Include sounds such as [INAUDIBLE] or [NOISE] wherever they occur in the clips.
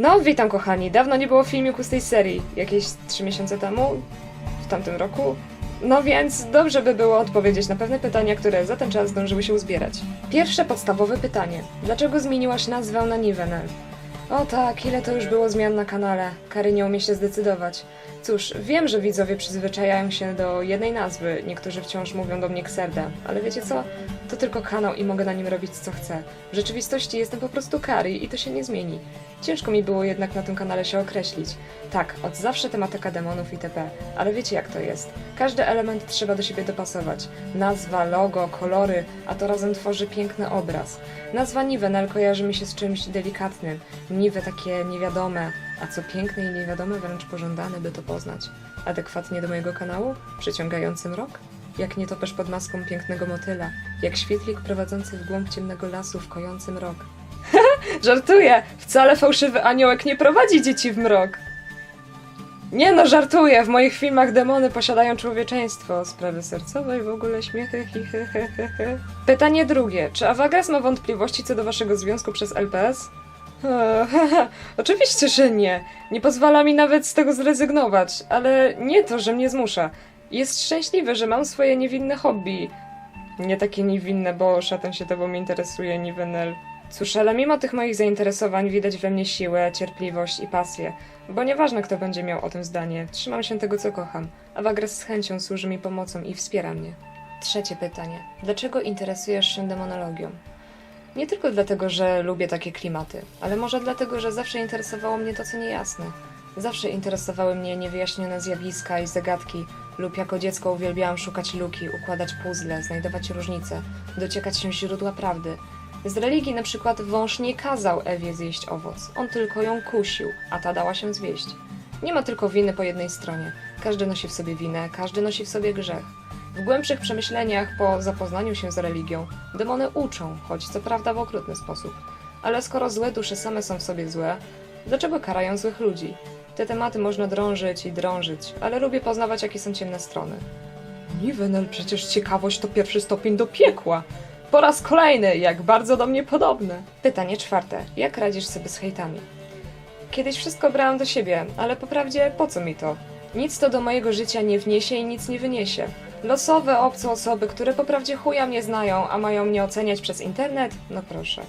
No, witam kochani. Dawno nie było filmiku z tej serii. Jakieś 3 miesiące temu? W tamtym roku? No więc dobrze by było odpowiedzieć na pewne pytania, które za ten czas zdążyły się uzbierać. Pierwsze podstawowe pytanie. Dlaczego zmieniłaś nazwę na Nivenel? O tak, ile to już było zmian na kanale. Kary nie umie się zdecydować. Cóż, wiem, że widzowie przyzwyczajają się do jednej nazwy, niektórzy wciąż mówią do mnie Xerda, ale wiecie co? To tylko kanał i mogę na nim robić co chcę. W rzeczywistości jestem po prostu Kari i to się nie zmieni. Ciężko mi było jednak na tym kanale się określić. Tak, od zawsze tematyka demonów itp., ale wiecie jak to jest. Każdy element trzeba do siebie dopasować. Nazwa, logo, kolory, a to razem tworzy piękny obraz. Nazwa Nivenel kojarzy mi się z czymś delikatnym. Niwe takie niewiadome, a co piękne i niewiadome, wręcz pożądane, by to poznać. Adekwatnie do mojego kanału? Przyciągający mrok? Jak nietoperz pod maską pięknego motyla, jak świetlik prowadzący w głąb ciemnego lasu w kojący mrok. [LAUGHS] Żartuję! Wcale fałszywy aniołek nie prowadzi dzieci w mrok! Nie no, żartuję! W moich filmach demony posiadają człowieczeństwo. Sprawy sercowe i w ogóle śmiechy. Pytanie drugie. Czy Awagas ma wątpliwości co do waszego związku przez LPS? [LAUGHS] Oczywiście, że nie. Nie pozwala mi nawet z tego zrezygnować, ale nie to, że mnie zmusza. Jest szczęśliwy, że mam swoje niewinne hobby. Nie takie niewinne, bo szatan się tobą interesuje, Nivenel. Cóż, ale mimo tych moich zainteresowań widać we mnie siłę, cierpliwość i pasję. Bo nieważne, kto będzie miał o tym zdanie, trzymam się tego, co kocham, a Wagres z chęcią służy mi pomocą i wspiera mnie. Trzecie pytanie. Dlaczego interesujesz się demonologią? Nie tylko dlatego, że lubię takie klimaty, ale może dlatego, że zawsze interesowało mnie to, co niejasne. Zawsze interesowały mnie niewyjaśnione zjawiska i zagadki, lub jako dziecko uwielbiałam szukać luki, układać puzzle, znajdować różnice, dociekać się źródła prawdy. Z religii na przykład wąż nie kazał Ewie zjeść owoc, on tylko ją kusił, a ta dała się zwieść. Nie ma tylko winy po jednej stronie. Każdy nosi w sobie winę, każdy nosi w sobie grzech. W głębszych przemyśleniach, po zapoznaniu się z religią, demony uczą, choć co prawda w okrutny sposób. Ale skoro złe dusze same są w sobie złe, dlaczego karają złych ludzi? Te tematy można drążyć i drążyć, ale lubię poznawać, jakie są ciemne strony. Nivenel, przecież ciekawość to pierwszy stopień do piekła. Po raz kolejny, jak bardzo do mnie podobne. Pytanie czwarte. Jak radzisz sobie z hejtami? Kiedyś wszystko brałam do siebie, ale po prawdzie po co mi to? Nic to do mojego życia nie wniesie i nic nie wyniesie. Losowe, obce osoby, które po prawdzie chuja mnie znają, a mają mnie oceniać przez internet? No proszę.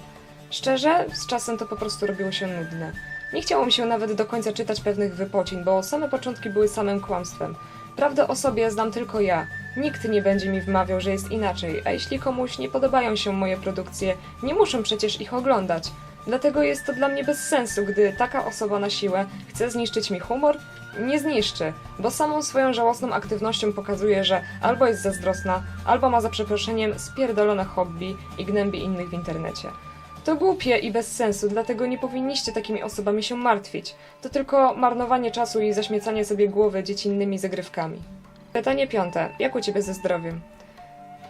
Szczerze, z czasem to po prostu robiło się nudne. Nie chciało mi się nawet do końca czytać pewnych wypocin, bo same początki były samym kłamstwem. Prawdę o sobie znam tylko ja. Nikt nie będzie mi wmawiał, że jest inaczej, a jeśli komuś nie podobają się moje produkcje, nie muszę przecież ich oglądać. Dlatego jest to dla mnie bez sensu, gdy taka osoba na siłę chce zniszczyć mi humor. Nie zniszczy, bo samą swoją żałosną aktywnością pokazuje, że albo jest zazdrosna, albo ma za przeproszeniem spierdolone hobby i gnębi innych w internecie. To głupie i bez sensu, dlatego nie powinniście takimi osobami się martwić. To tylko marnowanie czasu i zaśmiecanie sobie głowy dziecinnymi zagrywkami. Pytanie piąte. Jak u ciebie ze zdrowiem?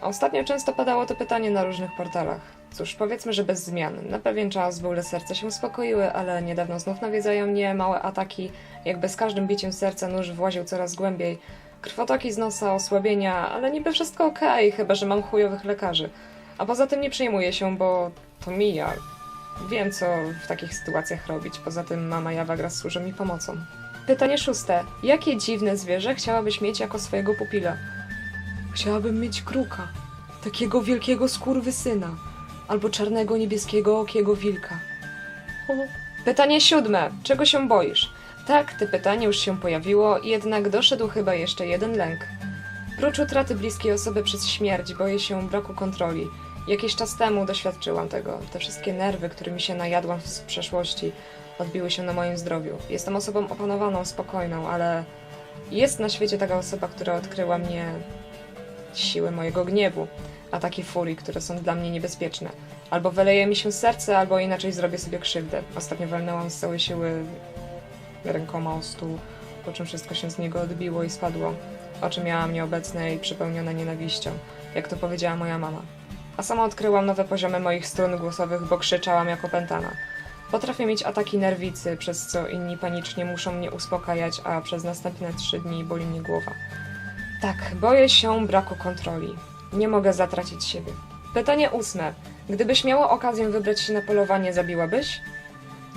Ostatnio często padało to pytanie na różnych portalach. Cóż, powiedzmy, że bez zmian. Na pewien czas bóle serca się uspokoiły, ale niedawno znów nawiedzają mnie małe ataki, jakby z każdym biciem serca nóż właził coraz głębiej. Krwotoki z nosa, osłabienia, ale niby wszystko okej, chyba że mam chujowych lekarzy. A poza tym nie przejmuję się, bo to mija. Wiem, co w takich sytuacjach robić. Poza tym mama Jawagras służy mi pomocą. Pytanie szóste. Jakie dziwne zwierzę chciałabyś mieć jako swojego pupila? Chciałabym mieć kruka. Takiego wielkiego skurwysyna. Albo czarnego, niebieskiego, okiego wilka. Pytanie siódme. Czego się boisz? Tak, te pytanie już się pojawiło, jednak doszedł chyba jeszcze jeden lęk. Prócz utraty bliskiej osoby przez śmierć, boję się braku kontroli. Jakiś czas temu doświadczyłam tego. Te wszystkie nerwy, którymi się najadłam w przeszłości, odbiły się na moim zdrowiu. Jestem osobą opanowaną, spokojną, ale jest na świecie taka osoba, która odkryła mnie siłę mojego gniewu, ataki furii, które są dla mnie niebezpieczne. Albo wyleje mi się serce, albo inaczej zrobię sobie krzywdę. Ostatnio walnęłam z całej siły rękoma o stół, po czym wszystko się z niego odbiło i spadło. Oczy miałam nieobecne i przepełnione nienawiścią, jak to powiedziała moja mama. A sama odkryłam nowe poziomy moich strun głosowych, bo krzyczałam jak opętana. Potrafię mieć ataki nerwicy, przez co inni panicznie muszą mnie uspokajać, a przez następne trzy dni boli mnie głowa. Tak, boję się braku kontroli. Nie mogę zatracić siebie. Pytanie ósme. Gdybyś miała okazję wybrać się na polowanie, zabiłabyś?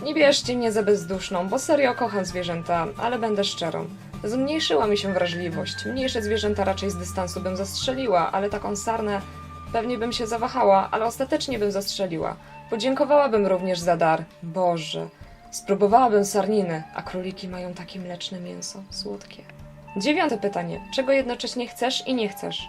Nie bierzcie mnie za bezduszną, bo serio kocham zwierzęta, ale będę szczerą. Zmniejszyła mi się wrażliwość. Mniejsze zwierzęta raczej z dystansu bym zastrzeliła, ale taką sarnę pewnie bym się zawahała, ale ostatecznie bym zastrzeliła. Podziękowałabym również za dar. Boże. Spróbowałabym sarniny, a króliki mają takie mleczne mięso, słodkie. Dziewiąte pytanie. Czego jednocześnie chcesz i nie chcesz?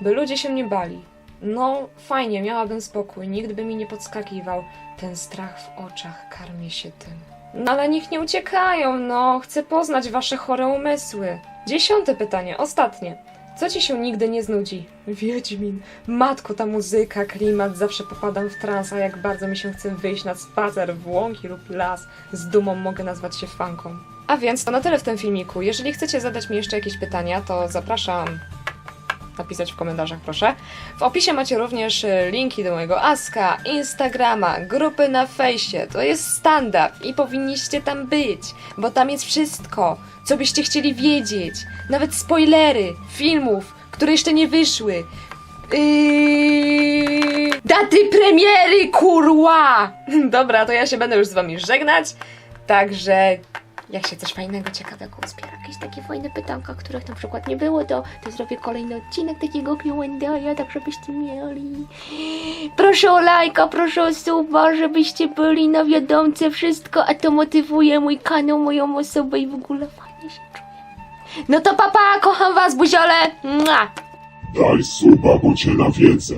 By ludzie się nie bali. No, fajnie, miałabym spokój, nikt by mi nie podskakiwał. Ten strach w oczach karmi się tym. No ale niech nie uciekają, no, chcę poznać wasze chore umysły. Dziesiąte pytanie, ostatnie. Co ci się nigdy nie znudzi? Wiedźmin. Matko, ta muzyka, klimat, zawsze popadam w trans, a jak bardzo mi się chce wyjść na spacer w łąki lub las. Z dumą mogę nazwać się fanką. A więc to na tyle w tym filmiku. Jeżeli chcecie zadać mi jeszcze jakieś pytania, to zapraszam napisać w komentarzach, proszę. W opisie macie również e, linki do mojego Aska, Instagrama, grupy na fejsie. To jest standard i powinniście tam być, bo tam jest wszystko, co byście chcieli wiedzieć. Nawet spoilery filmów, które jeszcze nie wyszły. Yy... Daty premiery, kurła! [LAUGHS] Dobra, to ja się będę już z wami żegnać. Także jak się coś fajnego, ciekawego uzbiera. jakieś takie fajne pytanka, których na przykład nie było, to, to zrobię kolejny odcinek takiego Q&A, tak żebyście mieli. Proszę o lajka, proszę o suba, żebyście byli na wiadomce, wszystko, a to motywuje mój kanał, moją osobę i w ogóle fajnie się czuję. No to papa, kocham was, buziole! Mua! Daj suba, bo cię nawiedzę.